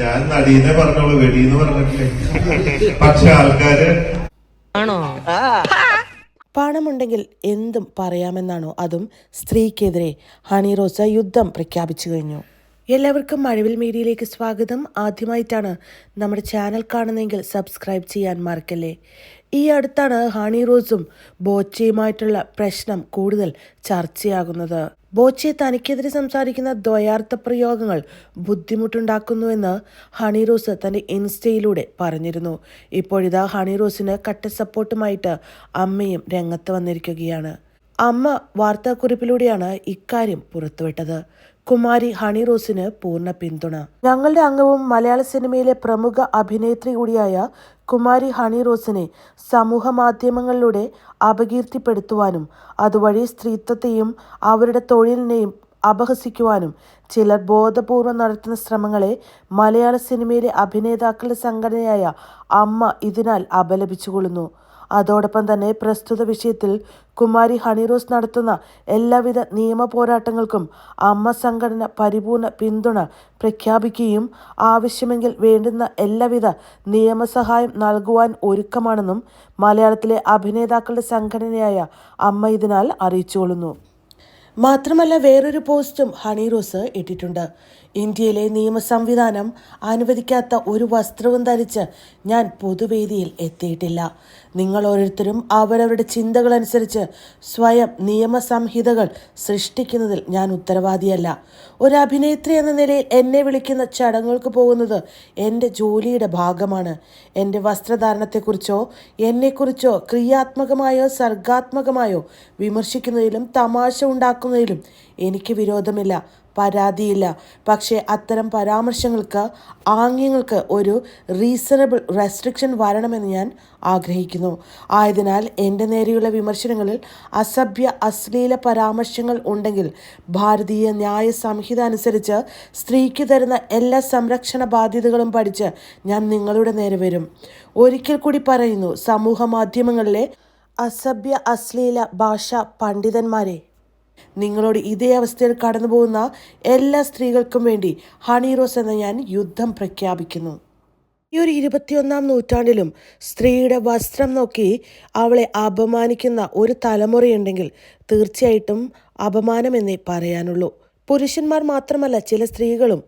ഞാൻ നടീനെ പറഞ്ഞോളൂ വെടിന്ന് പറഞ്ഞിട്ടില്ലേ? പക്ഷെ ആൾക്കാര് ആണോ? പണമുണ്ടെങ്കിൽ എന്തും പറയാമെന്നാണോ അതും സ്ത്രീക്കെതിരെ ഹണി റോസ യുദ്ധം പ്രഖ്യാപിച്ചു കഴിഞ്ഞു. എല്ലാവർക്കും മഴവിൽ മീഡിയയിലേക്ക് സ്വാഗതം. ആദ്യമായിട്ടാണ് നമ്മുടെ ചാനൽ കാണുന്നതെങ്കിൽ സബ്സ്ക്രൈബ് ചെയ്യാൻ മറക്കല്ലേ. ഈ അടുത്താണ് ഹണി റോസും ബോച്ചയുമായിട്ടുള്ള പ്രശ്നം കൂടുതൽ ചർച്ചയാകുന്നത്. ബോച്ചെ തനിക്കെതിരെ സംസാരിക്കുന്ന ദ്വയാർത്ഥ പ്രയോഗങ്ങൾ ബുദ്ധിമുട്ടുണ്ടാക്കുന്നുവെന്ന് ഹണി റോസ് തന്റെ ഇൻസ്റ്റയിലൂടെ പറഞ്ഞിരുന്നു. ഇപ്പോഴിതാ ഹണി റോസിന് കട്ട സപ്പോർട്ടുമായിട്ട് അമ്മയും രംഗത്ത് വന്നിരിക്കുകയാണ്. അമ്മ വാർത്താക്കുറിപ്പിലൂടെയാണ് ഇക്കാര്യം പുറത്തുവിട്ടത്. കുമാരി ഹണി റോസിന് പൂർണ പിന്തുണ. ഞങ്ങളുടെ അംഗവും മലയാള സിനിമയിലെ പ്രമുഖ അഭിനേത്രി കൂടിയായ കുമാരി ഹണി റോസിനെ സമൂഹ മാധ്യമങ്ങളിലൂടെ അപകീർത്തിപ്പെടുത്തുവാനും അതുവഴി സ്ത്രീത്വത്തെയും അവരുടെ തൊഴിലിനെയും അപഹസിക്കുവാനും ചിലർ ബോധപൂർവം നടത്തുന്ന ശ്രമങ്ങളെ മലയാള സിനിമയിലെ അഭിനേതാക്കളുടെ സംഘടനയായ അമ്മ ഇതിനാൽ അപലപിച്ചുകൊള്ളുന്നു. അതോടൊപ്പം തന്നെ പ്രസ്തുത വിഷയത്തിൽ കുമാരി ഹണിറോസ് നടത്തുന്ന എല്ലാവിധ നിയമ പോരാട്ടങ്ങൾക്കും അമ്മ സംഘടന പരിപൂർണ പിന്തുണ പ്രഖ്യാപിക്കുകയും ആവശ്യമെങ്കിൽ വേണ്ടുന്ന എല്ലാവിധ നിയമസഹായം നൽകുവാൻ ഒരുക്കമാണെന്നും മലയാളത്തിലെ അഭിനേതാക്കളുടെ സംഘടനയായ അമ്മ ഇതിനാൽ അറിയിച്ചുകൊള്ളുന്നു. മാത്രമല്ല വേറൊരു പോസ്റ്റും ഹണി റോസ് ഇട്ടിട്ടുണ്ട്. ഇന്ത്യയിലെ നിയമ സംവിധാനം അനുവദിക്കാത്ത ഒരു വസ്ത്രവും ധരിച്ച് ഞാൻ പൊതുവേദിയിൽ എത്തിയിട്ടില്ല. നിങ്ങൾ ഓരോരുത്തരും അവരവരുടെ ചിന്തകളനുസരിച്ച് സ്വയം നിയമസംഹിതകൾ സൃഷ്ടിക്കുന്നതിൽ ഞാൻ ഉത്തരവാദിയല്ല. ഒരു അഭിനേത്രി എന്ന നിലയിൽ എന്നെ വിളിക്കുന്ന ചടങ്ങുകൾക്ക് പോകുന്നത് എന്റെ ജോലിയുടെ ഭാഗമാണ്. എന്റെ വസ്ത്രധാരണത്തെക്കുറിച്ചോ എന്നെക്കുറിച്ചോ ക്രിയാത്മകമായോ സർഗാത്മകമായോ വിമർശിക്കുന്നതിലും തമാശ ഉണ്ടാക്കുന്നതിലും എനിക്ക് വിരോധമില്ല പരാതിയില്ല. പക്ഷേ അത്തരം പരാമർശങ്ങൾക്ക് ആംഗ്യങ്ങൾക്ക് ഒരു റീസണബിൾ റെസ്ട്രിക്ഷൻ വരണമെന്ന് ഞാൻ ആഗ്രഹിക്കുന്നു. ആയതിനാൽ എന്റെ നേരെയുള്ള വിമർശനങ്ങളിൽ അസഭ്യ അശ്ലീല പരാമർശങ്ങൾ ഉണ്ടെങ്കിൽ ഭാരതീയ ന്യായ സംഹിത അനുസരിച്ച് സ്ത്രീക്ക് തരുന്ന എല്ലാ സംരക്ഷണ ബാധ്യതകളും പഠിച്ച് ഞാൻ നിങ്ങളുടെ നേരെ വരും. ഒരിക്കൽ കൂടി പറയുന്നു സമൂഹ മാധ്യമങ്ങളിലെ അസഭ്യ അശ്ലീല ഭാഷ പണ്ഡിതന്മാരെ നിങ്ങളോട് ഇതേ അവസ്ഥയിൽ കടന്നു പോകുന്ന എല്ലാ സ്ത്രീകൾക്കും വേണ്ടി ഹണി റോസ് എന്ന ഞാൻ യുദ്ധം പ്രഖ്യാപിക്കുന്നു. ഈ ഒരു ഇരുപത്തിയൊന്നാം നൂറ്റാണ്ടിലും സ്ത്രീയുടെ വസ്ത്രം നോക്കി അവളെ അപമാനിക്കുന്ന ഒരു തലമുറയുണ്ടെങ്കിൽ തീർച്ചയായിട്ടും അപമാനമെന്നേ പറയാനുള്ളൂ. പുരുഷന്മാർ മാത്രമല്ല ചില സ്ത്രീകളും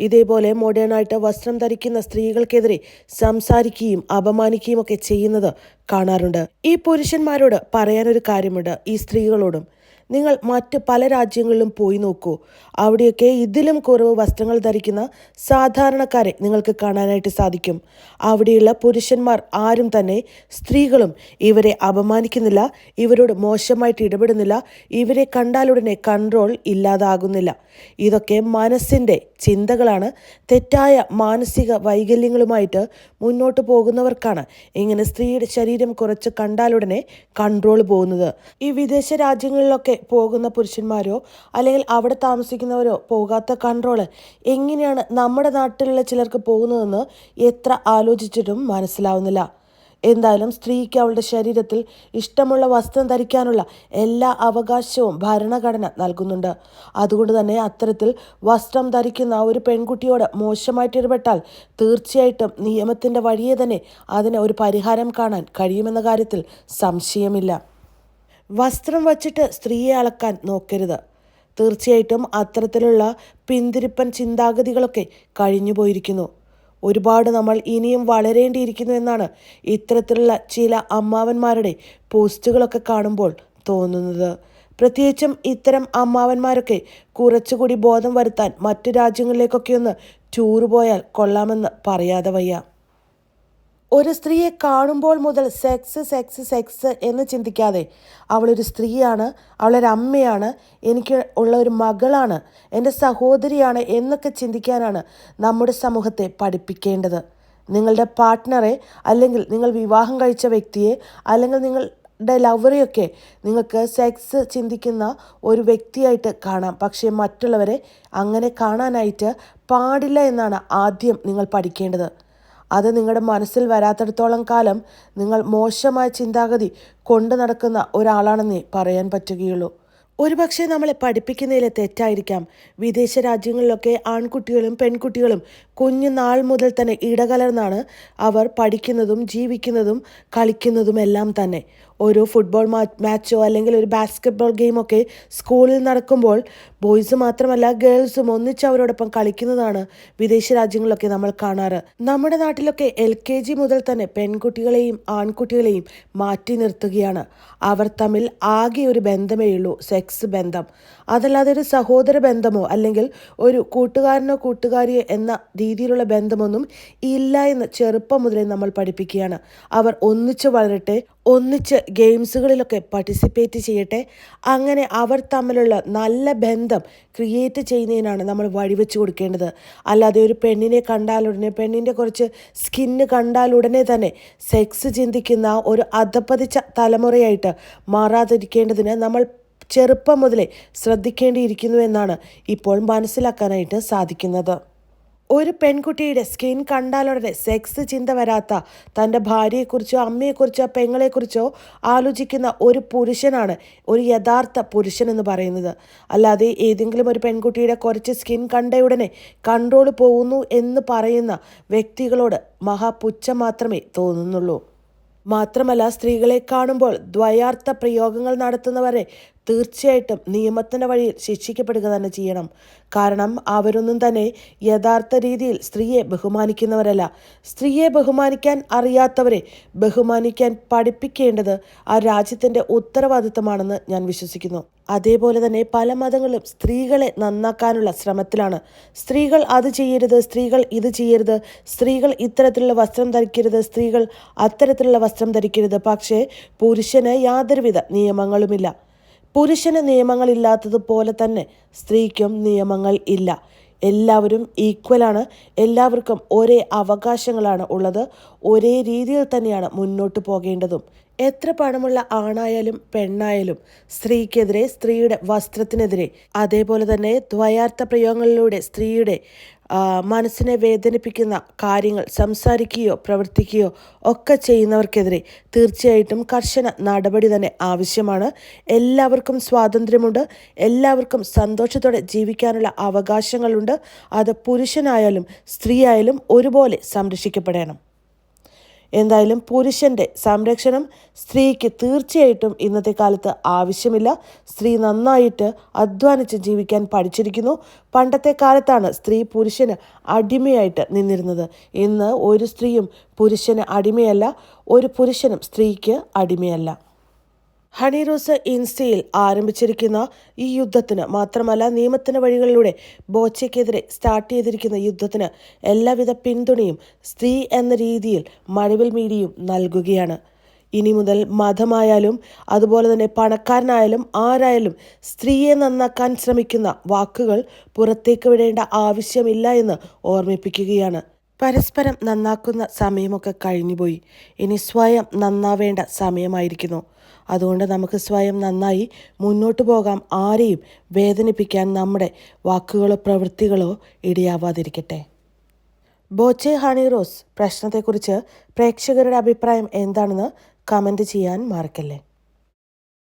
ഇതേപോലെ മോഡേണായിട്ട് വസ്ത്രം ധരിക്കുന്ന സ്ത്രീകൾക്കെതിരെ സംസാരിക്കുകയും അപമാനിക്കുകയും ഒക്കെ ചെയ്യുന്നത് കാണാറുണ്ട്. ഈ പുരുഷന്മാരോട് പറയാനൊരു കാര്യമുണ്ട് ഈ സ്ത്രീകളോടും. നിങ്ങൾ മറ്റ് പല രാജ്യങ്ങളിലും പോയി നോക്കൂ. അവിടെയൊക്കെ ഇതിലും കുറവ് വസ്ത്രങ്ങൾ ധരിക്കുന്ന സാധാരണക്കാരെ നിങ്ങൾക്ക് കാണാനായിട്ട് സാധിക്കും. അവിടെയുള്ള പുരുഷന്മാർ ആരും തന്നെ സ്ത്രീകളും ഇവരെ അപമാനിക്കുന്നില്ല ഇവരോട് മോശമായിട്ട് ഇടപെടുന്നില്ല ഇവരെ കണ്ടാലുടനെ കൺട്രോൾ ഇല്ലാതാകുന്നില്ല. ഇതൊക്കെ മനസ്സിന്റെ ചിന്തകളാണ്. തെറ്റായ മാനസിക വൈകല്യങ്ങളുമായിട്ട് മുന്നോട്ട് പോകുന്നവർക്കാണ് ഇങ്ങനെ സ്ത്രീയുടെ ശരീരം കുറച്ച് കണ്ടാലുടനെ കൺട്രോൾ പോകുന്നത്. ഈ വിദേശ രാജ്യങ്ങളിലൊക്കെ പോകുന്ന പുരുഷന്മാരോ അല്ലെങ്കിൽ അവിടെ താമസിക്കുന്നവരോ പോകാത്ത കൺട്രോൾ എങ്ങനെയാണ് നമ്മുടെ നാട്ടിലുള്ള ചിലർക്ക് പോകുന്നതെന്ന് എത്ര ആലോചിച്ചിട്ടും മനസ്സിലാവുന്നില്ല. എന്തായാലും സ്ത്രീക്ക് അവളുടെ ശരീരത്തിൽ ഇഷ്ടമുള്ള വസ്ത്രം ധരിക്കാനുള്ള എല്ലാ അവകാശവും ഭരണഘടന നൽകുന്നുണ്ട്. അതുകൊണ്ട് തന്നെ അത്തരത്തിൽ വസ്ത്രം ധരിക്കുന്ന ഒരു പെൺകുട്ടിയോട് മോശമായിട്ട് ഇടപെട്ടാൽ തീർച്ചയായിട്ടും നിയമത്തിന്റെ വഴിയെ തന്നെ അതിന് ഒരു പരിഹാരം കാണാൻ കഴിയുമെന്ന കാര്യത്തിൽ സംശയമില്ല. വസ്ത്രം വച്ചിട്ട് സ്ത്രീയെ അളക്കാൻ നോക്കരുത്. തീർച്ചയായിട്ടും അത്തരത്തിലുള്ള പിന്തിരിപ്പൻ ചിന്താഗതികളൊക്കെ കഴിഞ്ഞു പോയിരിക്കുന്നു. ഒരുപാട് നമ്മൾ ഇനിയും വളരേണ്ടിയിരിക്കുന്നു എന്നാണ് ഇത്തരത്തിലുള്ള ചില അമ്മാവന്മാരുടെ പോസ്റ്റുകളൊക്കെ കാണുമ്പോൾ തോന്നുന്നത്. പ്രത്യേകിച്ചും ഇത്തരം അമ്മാവന്മാരൊക്കെ കുറച്ചുകൂടി ബോധം വരുത്താൻ മറ്റു രാജ്യങ്ങളിലേക്കൊക്കെ ഒന്ന് ടൂറ് പോയാൽ കൊള്ളാമെന്ന് പറയാതെ വയ്യ. ഒരു സ്ത്രീയെ കാണുമ്പോൾ മുതൽ സെക്സ് സെക്സ് സെക്സ് എന്ന് ചിന്തിക്കാതെ അവളൊരു സ്ത്രീയാണ് അവളൊരു അമ്മയാണ് എനിക്ക് ഉള്ള ഒരു മകളാണ് എന്റെ സഹോദരിയാണ് എന്നൊക്കെ ചിന്തിക്കാനാണ് നമ്മുടെ സമൂഹത്തെ പഠിപ്പിക്കേണ്ടത്. നിങ്ങളുടെ പാർട്ട്ണറെ അല്ലെങ്കിൽ നിങ്ങൾ വിവാഹം കഴിച്ച വ്യക്തിയെ അല്ലെങ്കിൽ നിങ്ങൾ ടെ ലവറെയൊക്കെ നിങ്ങൾക്ക് സെക്സ് ചിന്തിക്കുന്ന ഒരു വ്യക്തിയായിട്ട് കാണാം. പക്ഷേ മറ്റുള്ളവരെ അങ്ങനെ കാണാനായിട്ട് പാടില്ല എന്നാണ് ആദ്യം നിങ്ങൾ പഠിക്കേണ്ടത്. അത് നിങ്ങളുടെ മനസ്സിൽ വരാത്തിടത്തോളം കാലം നിങ്ങൾ മോശമായ ചിന്താഗതി കൊണ്ടു നടക്കുന്ന ഒരാളാണെന്നേ പറയാൻ പറ്റുകയുള്ളൂ. ഒരുപക്ഷെ നമ്മളെ പഠിപ്പിക്കുന്നതിലെ തെറ്റായിരിക്കാം. വിദേശ രാജ്യങ്ങളിലൊക്കെ ആൺകുട്ടികളും പെൺകുട്ടികളും കുഞ്ഞു നാൾ മുതൽ തന്നെ ഇടകലർന്നാണ് അവർ പഠിക്കുന്നതും ജീവിക്കുന്നതും കളിക്കുന്നതുമെല്ലാം തന്നെ. ഒരു ഫുട്ബോൾ മാച്ചോ അല്ലെങ്കിൽ ഒരു ബാസ്കറ്റ്ബോൾ ഗെയിമൊക്കെ സ്കൂളിൽ നടക്കുമ്പോൾ ബോയ്സ് മാത്രമല്ല ഗേൾസും ഒന്നിച്ച് അവരോടൊപ്പം കളിക്കുന്നതാണ് വിദേശ രാജ്യങ്ങളിലൊക്കെ നമ്മൾ കാണാറ്. നമ്മുടെ നാട്ടിലൊക്കെ എൽ കെ ജി മുതൽ തന്നെ പെൺകുട്ടികളെയും ആൺകുട്ടികളെയും മാറ്റി നിർത്തുകയാണ്. അവർ തമ്മിൽ ആകെ ഒരു ബന്ധമേ ഉള്ളൂ സെക്സ് ബന്ധം. അതല്ലാതെ ഒരു സഹോദര ബന്ധമോ അല്ലെങ്കിൽ ഒരു കൂട്ടുകാരനോ കൂട്ടുകാരിയോ എന്ന രീതിയിലുള്ള ബന്ധമൊന്നും ഇല്ല എന്ന് ചെറുപ്പം മുതലേ നമ്മൾ പഠിപ്പിക്കുകയാണ്. അവർ ഒന്നിച്ച് വളരട്ടെ ഒന്നിച്ച് ഗെയിംസുകളിലൊക്കെ പാർട്ടിസിപ്പേറ്റ് ചെയ്യട്ടെ. അങ്ങനെ അവർ തമ്മിലുള്ള നല്ല ബന്ധം ക്രിയേറ്റ് ചെയ്യുന്നതിനാണ് നമ്മൾ വഴിവെച്ച് കൊടുക്കേണ്ടത്. അല്ലാതെ ഒരു പെണ്ണിനെ കണ്ടാലുടനെ പെണ്ണിന്റെ കുറച്ച് സ്കിന്ന് കണ്ടാലുടനെ തന്നെ സെക്സ് ചിന്തിക്കുന്ന ഒരു അധപ്പതിച്ച തലമുറയായിട്ട് മാറാതിരിക്കേണ്ടതിന് നമ്മൾ ചെറുപ്പം മുതലേ ശ്രദ്ധിക്കേണ്ടിയിരിക്കുന്നു എന്നാണ് ഇപ്പോൾ മനസ്സിലാക്കാനായിട്ട് സാധിക്കുന്നത്. ഒരു പെൺകുട്ടിയുടെ സ്കിൻ കണ്ടാലുടനെ സെക്സ് ചിന്ത വരാത്ത തന്റെ ഭാര്യയെക്കുറിച്ചോ അമ്മയെക്കുറിച്ചോ പെങ്ങളെക്കുറിച്ചോ ആലോചിക്കുന്ന ഒരു പുരുഷനാണ് ഒരു യഥാർത്ഥ പുരുഷൻ എന്ന് പറയുന്നത്. അല്ലാതെ ഏതെങ്കിലും ഒരു പെൺകുട്ടിയുടെ കുറച്ച് സ്കിൻ കണ്ടയുടനെ കൺട്രോൾ പോകുന്നു എന്ന് പറയുന്ന വ്യക്തികളോട് മഹാപുച്ഛം മാത്രമേ തോന്നുന്നുള്ളൂ. മാത്രമല്ല സ്ത്രീകളെ കാണുമ്പോൾ ദ്വയാർത്ഥ പ്രയോഗങ്ങൾ നടത്തുന്നവരെ തീർച്ചയായിട്ടും നിയമത്തിന്റെ വഴിയിൽ ശിക്ഷിക്കപ്പെടുക തന്നെ ചെയ്യണം. കാരണം അവരൊന്നും തന്നെ യഥാർത്ഥ രീതിയിൽ സ്ത്രീയെ ബഹുമാനിക്കുന്നവരല്ല. സ്ത്രീയെ ബഹുമാനിക്കാൻ അറിയാത്തവരെ ബഹുമാനിക്കാൻ പഠിപ്പിക്കേണ്ടത് ആ രാജ്യത്തിന്റെ ഉത്തരവാദിത്തമാണെന്ന് ഞാൻ വിശ്വസിക്കുന്നു. അതേപോലെ തന്നെ പല മതങ്ങളും സ്ത്രീകളെ നന്നാക്കാനുള്ള ശ്രമത്തിലാണ്. സ്ത്രീകൾ അത് ചെയ്യരുത് സ്ത്രീകൾ ഇത് ചെയ്യരുത് സ്ത്രീകൾ ഇത്തരത്തിലുള്ള വസ്ത്രം ധരിക്കരുത് സ്ത്രീകൾ അത്തരത്തിലുള്ള വസ്ത്രം ധരിക്കരുത്. പക്ഷേ പുരുഷന് യാതൊരുവിധ നിയമങ്ങളുമില്ല. പുരുഷന് നിയമങ്ങളില്ലാത്തതുപോലെ തന്നെ സ്ത്രീക്കും നിയമങ്ങൾ ഇല്ല. എല്ലാവരും ഈക്വലാണ് എല്ലാവർക്കും ഒരേ അവകാശങ്ങളാണ് ഉള്ളത്. ഒരേ രീതിയിൽ തന്നെയാണ് മുന്നോട്ട് പോകേണ്ടതും. എത്ര പണമുള്ള ആണായാലും പെണ്ണായാലും സ്ത്രീക്കെതിരെ സ്ത്രീയുടെ വസ്ത്രത്തിനെതിരെ അതേപോലെ തന്നെ ദ്വയാർത്ഥ പ്രയോഗങ്ങളിലൂടെ സ്ത്രീയുടെ മനസ്സിനെ വേദനിപ്പിക്കുന്ന കാര്യങ്ങൾ സംസാരിക്കുകയോ പ്രവർത്തിക്കുകയോ ഒക്കെ ചെയ്യുന്നവർക്കെതിരെ തീർച്ചയായിട്ടും കർശന നടപടി തന്നെ ആവശ്യമാണ്. എല്ലാവർക്കും സ്വാതന്ത്ര്യമുണ്ട്. എല്ലാവർക്കും സന്തോഷത്തോടെ ജീവിക്കാനുള്ള അവകാശങ്ങളുണ്ട്. അത് പുരുഷനായാലും സ്ത്രീയായാലും ഒരുപോലെ സംരക്ഷിക്കപ്പെടണം. എന്തായാലും പുരുഷന്റെ സംരക്ഷണം സ്ത്രീക്ക് തീർച്ചയായിട്ടും ഇന്നത്തെ കാലത്ത് ആവശ്യമില്ല. സ്ത്രീ നന്നായിട്ട് അധ്വാനിച്ച് ജീവിക്കാൻ പഠിച്ചിരിക്കുന്നു. പണ്ടത്തെ കാലത്താണ് സ്ത്രീ പുരുഷന് അടിമയായിട്ട് നിന്നിരുന്നത്. ഇന്ന് ഒരു സ്ത്രീയും പുരുഷന് അടിമയല്ല ഒരു പുരുഷനും സ്ത്രീക്ക് അടിമയല്ല. ഹണി റോസ് ഇൻസ്റ്റയിൽ ആരംഭിച്ചിരിക്കുന്ന ഈ യുദ്ധത്തിന് മാത്രമല്ല നിയമത്തിന് വഴികളിലൂടെ ബോച്ചയ്ക്കെതിരെ സ്റ്റാർട്ട് ചെയ്തിരിക്കുന്ന യുദ്ധത്തിന് എല്ലാവിധ പിന്തുണയും സ്ത്രീ എന്ന രീതിയിൽ മഴവിൽ മീഡിയയും നൽകുകയാണ്. ഇനി മുതൽ മതമായാലും അതുപോലെ തന്നെ പണക്കാരനായാലും ആരായാലും സ്ത്രീയെ നന്നാക്കാൻ ശ്രമിക്കുന്ന വാക്കുകൾ പുറത്തേക്ക് വിടേണ്ട ആവശ്യമില്ല എന്ന് ഓർമ്മിപ്പിക്കുകയാണ്. പരസ്പരം നന്നാക്കുന്ന സമയമൊക്കെ കഴിഞ്ഞുപോയി. ഇനി സ്വയം നന്നാവേണ്ട സമയമായിരിക്കുന്നു. അതുകൊണ്ട് നമുക്ക് സ്വയം നന്നായി മുന്നോട്ട് പോകാം. ആരെയും വേദനിപ്പിക്കാൻ നമ്മുടെ വാക്കുകളോ പ്രവൃത്തികളോ ഇടയാവാതിരിക്കട്ടെ. ബോച്ചെ ഹണി റോസ് പ്രശ്നത്തെക്കുറിച്ച് പ്രേക്ഷകരുടെ അഭിപ്രായം എന്താണെന്ന് കമന്റ് ചെയ്യാൻ മറക്കല്ലേ?